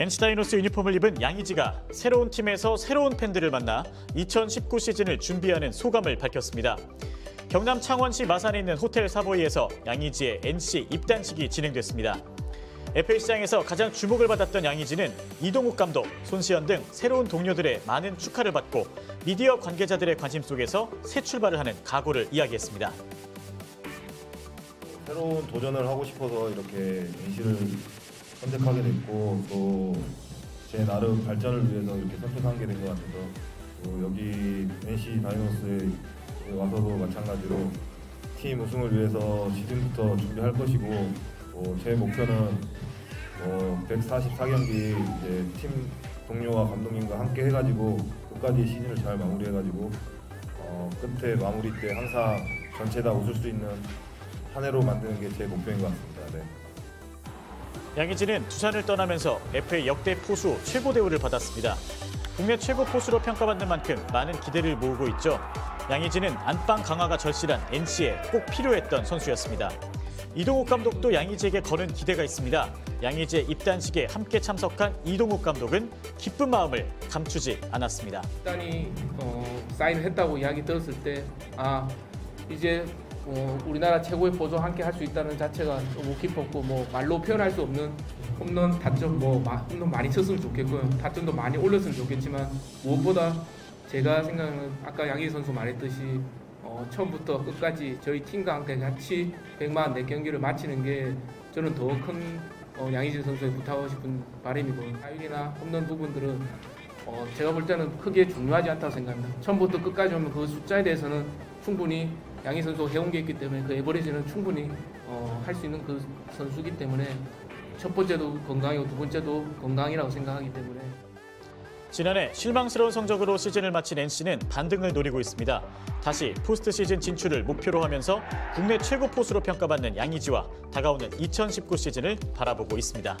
NC다이노스 유니폼을 입은 양의지가 새로운 팀에서 새로운 팬들을 만나 2019 시즌을 준비하는 소감을 밝혔습니다. 경남 창원시 마산에 있는 호텔 사보이에서 양의지의 NC 입단식이 진행됐습니다. FA시장에서 가장 주목을 받았던 양의지는 이동욱 감독, 손시현 등 새로운 동료들의 많은 축하를 받고 미디어 관계자들의 관심 속에서 새 출발을 하는 각오를 이야기했습니다. 새로운 도전을 하고 싶어서 이렇게 NC를 선택하게 됐고 또 제 나름 발전을 위해서 이렇게 선택한 게 된 것 같아서 또 여기 NC 다이노스에 와서도 마찬가지로 팀 우승을 위해서 시즌부터 준비할 것이고 어, 제 목표는 어, 144경기 이제 팀 동료와 감독님과 함께 해가지고 끝까지 시즌을 잘 마무리해가지고 어, 끝에 마무리 때 항상 전체 다 웃을 수 있는 한 해로 만드는 게 제 목표인 것 같습니다. 네. 양의지는 두산을 떠나면서 FA 역대 포수 최고 대우를 받았습니다. 국내 최고 포수로 평가받는 만큼 많은 기대를 모으고 있죠. 양의지는 안방 강화가 절실한 NC에 꼭 필요했던 선수였습니다. 이동욱 감독도 양의지에게 거는 기대가 있습니다. 양의지의 입단식에 함께 참석한 이동욱 감독은 기쁜 마음을 감추지 않았습니다. 일단이 어, 사인을 했다고 이야기 들었을 때 아 이제 어, 우리나라 최고의 포수 함께 할 수 있다는 자체가 너무 기뻤고 뭐 말로 표현할 수 없는 홈런 타점 뭐 마- 홈런 많이 쳤으면 좋겠고요 타점도 많이 올렸으면 좋겠지만 무엇보다 제가 생각하는 아까 양희 선수 말했듯이 어, 처음부터 끝까지 저희 팀과 함께 같이 100만 내 경기를 마치는 게 저는 더큰 어, 양희진 선수에 부탁하고 싶은 바람이고 타율이나 홈런 부분들은 어, 제가 볼 때는 크게 중요하지 않다고 생각합니다. 처음부터 끝까지 오면 그 숫자에 대해서는 충분히 양희 선수가 해온 게 있기 때문에 그 에버리지는 충분히 어, 할 수 있는 그 선수기 때문에 첫 번째도 건강이고 두 번째도 건강이라고 생각하기 때문에 지난해 실망스러운 성적으로 시즌을 마친 NC는 반등을 노리고 있습니다. 다시 포스트 시즌 진출을 목표로 하면서 국내 최고 포수로 평가받는 양의지와 다가오는 2019 시즌을 바라보고 있습니다.